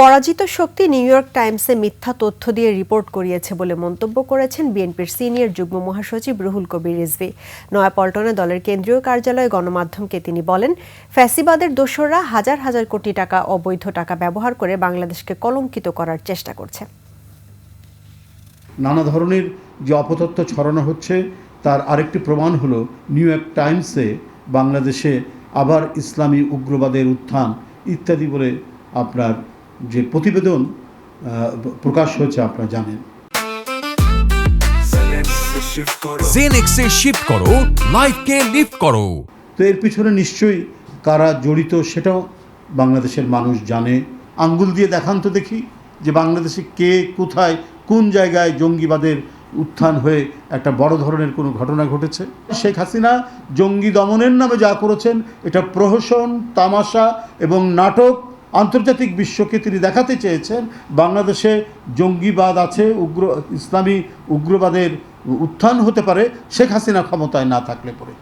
পরাজিত শক্তি new York টাইমসে মিথ্যা তথ্য দিয়ে রিপোর্ট করিয়েছে বলে মন্তব্য করেছেন বিএনপির সিনিয়র যুগ্ম মহাসচিব রুহুল কবির রিজভী। নয়াপল্টনে দলের কেন্দ্রীয় কার্যালয়ে গণমাধ্যমকে তিনি বলেন, ফ্যাসিবাদের দোসররা হাজার হাজার কোটি টাকা অবৈধ টাকা ব্যবহার করে বাংলাদেশকে কলঙ্কিত করার চেষ্টা করছে। নানা ধরনের যে অপতথ্য ছড়ানো হচ্ছে, তার আরেকটি প্রমাণ হলো নিউ ইয়র্ক টাইমসে বাংলাদেশে আবার ইসলামী উগ্রবাদের উত্থান ইত্যাদি বলে আপনার যে প্রতিবেদন প্রকাশ হয়েছে আপনারা জানেন। জেনেক্সে শিফট করো লাইফকে লিফট করো। তো এর পিছনে নিশ্চয়ই কারা জড়িত সেটাও বাংলাদেশের মানুষ জানে। আঙ্গুল দিয়ে দেখান তো দেখি যে বাংলাদেশে কে কোথায় কোন জায়গায় জঙ্গিবাদের উত্থান হয়ে একটা বড় ধরনের কোনো ঘটনা ঘটেছে। শেখ হাসিনা জঙ্গি দমনের নামে যা করেছেন এটা প্রহসন তামাশা এবং নাটক আন্তর্জাতিক বিশ্বকে তিনি দেখাতে চেয়েছেন। বাংলাদেশে জঙ্গিবাদ আছে, উগ্র, ইসলামী উগ্রবাদের উত্থান হতে পারে। শেখ হাসিনা ক্ষমতায় না থাকলে পরে।